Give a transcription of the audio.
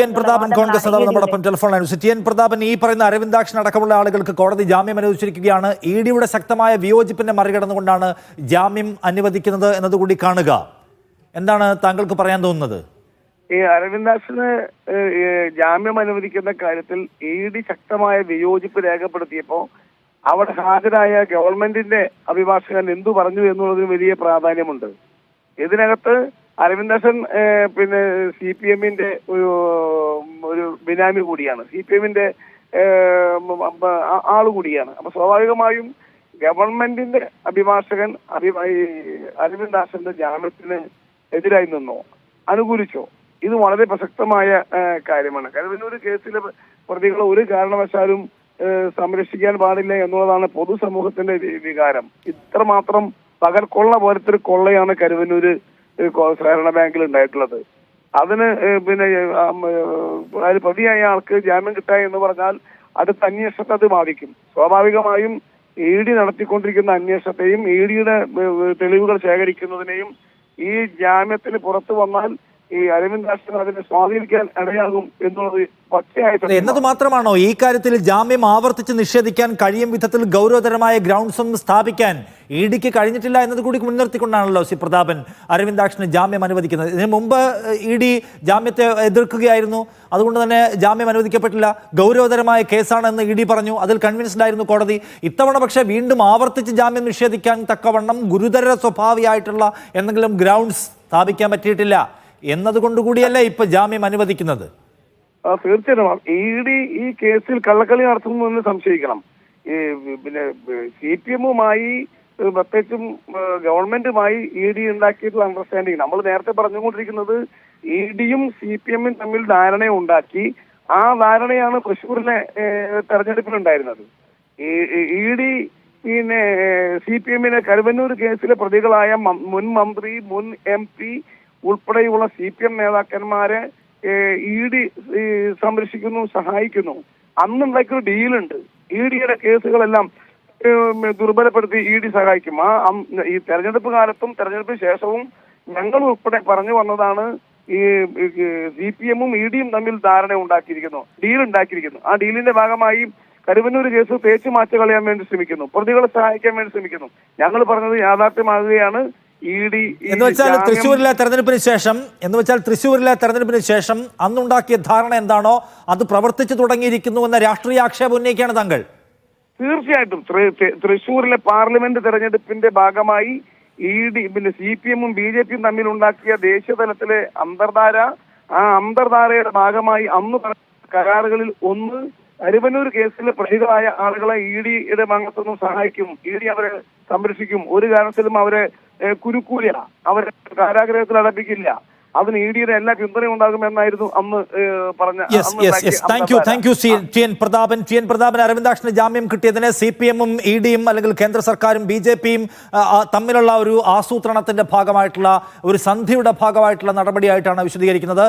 N Prathapan Congress നേതാവ് നമ്മോടൊപ്പം telephone line സിറ്റിയൻ Prathapan ഈ പറയുന്ന അരവിന്ദാക്ഷൻ അടക്കമുള്ള ആളുകൾക്ക് കോടതി ജാമ്യം അനുവദിച്ചിരിക്കുകയാണ്. ഇ ഡിയുടെ ശക്തമായ വിയോജിപ്പിനെ മറികടന്നുകൊണ്ടാണ് ജാമ്യം അനുവദിക്കുന്നത് എന്നതുകൂടി കാണുക. എന്താണ് താങ്കൾക്ക് പറയാൻ തോന്നുന്നത്? ഈ ഏഹ്, ജാമ്യം അനുവദിക്കുന്ന കാര്യത്തിൽ ഇ ഡി ശക്തമായ വിയോജിപ്പ് രേഖപ്പെടുത്തിയപ്പോ അവിടെ ഹാജരായ ഗവൺമെന്റിന്റെ അഭിഭാഷകൻ എന്തു പറഞ്ഞു എന്നുള്ളതിന് വലിയ പ്രാധാന്യമുണ്ട്. ഇതിനകത്ത് അരവിന്ദാസൻ പിന്നെ സി പി എമ്മിന്റെ ഒരു ഒരു ബിനാമി കൂടിയാണ്. സി പി എമ്മിന്റെ ആൾ കൂടിയാണ്. അപ്പൊ സ്വാഭാവികമായും ഗവൺമെന്റിന്റെ അഭിഭാഷകൻ അരവിന്ദാസന്റെ ജാമ്യത്തിന് എതിരായി നിന്നോ അനുകൂലിച്ചോ ഇത് വളരെ പ്രസക്തമായ കാര്യമാണ്. കാരണം ഒരു കേസിലെ പ്രതികളെ ഒരു കാരണവശാലും സംരക്ഷിക്കാൻ പാടില്ല എന്നുള്ളതാണ് പൊതുസമൂഹത്തിന്റെ വികാരം. ഇത്രമാത്രം പകൽക്കൊള്ള പോലത്തെ ഒരു കൊള്ളയാണ് കരുവന്നൂര് സഹകരണ ബാങ്കിൽ ഉണ്ടായിട്ടുള്ളത്. അതിന് പിന്നെ അതായത് പ്രതിയായ ആൾക്ക് ജാമ്യം കിട്ടുക എന്ന് പറഞ്ഞാൽ അടുത്ത അന്വേഷണത്തെ അത് ബാധിക്കും. സ്വാഭാവികമായും ഇ ഡി നടത്തിക്കൊണ്ടിരിക്കുന്ന അന്വേഷണത്തെയും ഇ ഡിയുടെ തെളിവുകൾ ശേഖരിക്കുന്നതിനെയും ഈ ജാമ്യത്തിന് പുറത്തു വന്നാൽ ഈ അരവിന്ദ് ദാസിന് സ്വാധീനിക്കാൻ ഇടയാകും എന്നുള്ളത് പച്ചയായിട്ട് എന്നത് മാത്രമാണോ ഈ കാര്യത്തിൽ ജാമ്യം ആവർത്തിച്ച് നിഷേധിക്കാൻ കഴിയും വിധത്തിൽ ഗൗരവതരമായ ഗ്രൗണ്ട്സ് സ്ഥാപിക്കാൻ ഇ ഡിക്ക് കഴിഞ്ഞിട്ടില്ല എന്നത് കൂടി മുൻനിർത്തിക്കൊണ്ടാണല്ലോ സി പ്രതാപൻ അരവിന്ദാക്ഷന് ജാമ്യം അനുവദിക്കുന്നത്. ഇതിനു മുമ്പ് ഇ ഡി ജാമ്യത്തെ എതിർക്കുകയായിരുന്നു. അതുകൊണ്ട് തന്നെ ജാമ്യം അനുവദിക്കപ്പെട്ടില്ല. ഗൗരവതരമായ കേസാണെന്ന് ഇ ഡി പറഞ്ഞു. അതിൽ കൺവിൻസ്ഡ് ആയിരുന്നു കോടതി. ഇത്തവണ പക്ഷേ വീണ്ടും ആവർത്തിച്ച് ജാമ്യം നിഷേധിക്കാൻ തക്കവണ്ണം ഗുരുതര സ്വഭാവിയായിട്ടുള്ള എന്തെങ്കിലും ഗ്രൗണ്ട്സ് സ്ഥാപിക്കാൻ പറ്റിയിട്ടില്ല. എന്നതുകൊണ്ടുകൂടിയല്ലേ ഇപ്പൊ ജാമ്യം അനുവദിക്കുന്നത്? തീർച്ചയായിട്ടും. ഇ ഡി ഈ കേസിൽ കള്ളക്കളി നടത്തുന്നു എന്ന് സംശയിക്കണം. ഈ പിന്നെ സി പി എമ്മുമായി പ്രത്യേകിച്ചും ഗവൺമെന്റുമായി ഇ ഡി ഉണ്ടാക്കിയിട്ടുള്ള അണ്ടർസ്റ്റാൻഡിങ് നമ്മൾ നേരത്തെ പറഞ്ഞുകൊണ്ടിരിക്കുന്നത് ഇ ഡിയും സി പി എമ്മും തമ്മിൽ ധാരണ ഉണ്ടാക്കി ആ ധാരണയാണ് തൃശ്ശൂരിലെ തെരഞ്ഞെടുപ്പിലുണ്ടായിരുന്നത്. ഇ ഡി പിന്നെ സി പി എമ്മിനെ കരുവന്നൂർ കേസിലെ പ്രതികളായ മുൻ മന്ത്രി മുൻ എം പി ഉൾപ്പെടെയുള്ള സി പി എം നേതാക്കന്മാരെ ഇ ഡി സംരക്ഷിക്കുന്നു സഹായിക്കുന്നു. അന്നുണ്ടാക്കിയ ഒരു ഡീലുണ്ട്. ഇ ഡിയുടെ കേസുകളെല്ലാം ദുർബലപ്പെടുത്തി ഇ ഡി സഹായിക്കും. ആ ഈ തെരഞ്ഞെടുപ്പ് കാലത്തും തെരഞ്ഞെടുപ്പിന് ശേഷവും ഞങ്ങൾ ഉൾപ്പെടെ പറഞ്ഞു വന്നതാണ് ഈ സി പി എമ്മും ഇ ഡിയും തമ്മിൽ ധാരണ ഉണ്ടാക്കിയിരിക്കുന്നു ഡീൽ ഉണ്ടാക്കിയിരിക്കുന്നു. ആ ഡീലിന്റെ ഭാഗമായി കരുവന്നൂർ കേസ് തേച്ചു മാറ്റി കളയാൻ വേണ്ടി ശ്രമിക്കുന്നു പ്രതികളെ സഹായിക്കാൻ വേണ്ടി ശ്രമിക്കുന്നു. ഞങ്ങൾ പറഞ്ഞത് യാഥാർത്ഥ്യമാകുകയാണ്. എന്ന് വെച്ചാൽ തൃശ്ശൂരിലെ തെരഞ്ഞെടുപ്പിന് ശേഷം എന്ന് വെച്ചാൽ തൃശ്ശൂരിലെ തെരഞ്ഞെടുപ്പിന് ശേഷം അന്നുണ്ടാക്കിയ ധാരണ എന്താണോ അത് പ്രവർത്തിച്ചു തുടങ്ങിയിരിക്കുന്നു എന്ന രാഷ്ട്രീയ ആക്ഷേപം ഉന്നയിക്കുകയാണ് താങ്കൾ. തീർച്ചയായിട്ടും. തൃശ്ശൂരിലെ പാർലമെന്റ് തെരഞ്ഞെടുപ്പിന്റെ ഭാഗമായി ഇ ഡി പിന്നെ സി പി എമ്മും ബി ജെ പിയും തമ്മിൽ ഉണ്ടാക്കിയ ദേശീയ തലത്തിലെ അന്തർധാര ആ അന്തർധാരയുടെ ഭാഗമായി അന്ന് കരാറുകളിൽ ഒന്ന് അരുവന്നൂർ കേസിൽ പ്രതികളായ ആളുകളെ ഇ ഡിയുടെ മംഗത്തൊന്നും സഹായിക്കും. ഇ ഡി അവരെ സംരക്ഷിക്കും. ഒരു കാരണത്തിലും അവരെ കുരുക്കൂല. അവരെ കാരാഗ്രഹത്തിൽ അടപ്പിക്കില്ല. അതിന് ഇ ഡിയുടെ എല്ലാ പിന്തുണയും ഉണ്ടാകുമെന്നായിരുന്നു അന്ന് പറഞ്ഞ thank you. Thank you T N Prathapan. T N Prathapan അരവിന്ദാക്ഷന് ജാമ്യം കിട്ടിയതിന് സി പി എമ്മും ഇ ഡിയും അല്ലെങ്കിൽ കേന്ദ്ര സർക്കാരും ബി ജെ പിയും തമ്മിലുള്ള ഒരു ആസൂത്രണത്തിന്റെ ഭാഗമായിട്ടുള്ള ഒരു സന്ധിയുടെ ഭാഗമായിട്ടുള്ള നടപടിയായിട്ടാണ് വിശദീകരിക്കുന്നത്.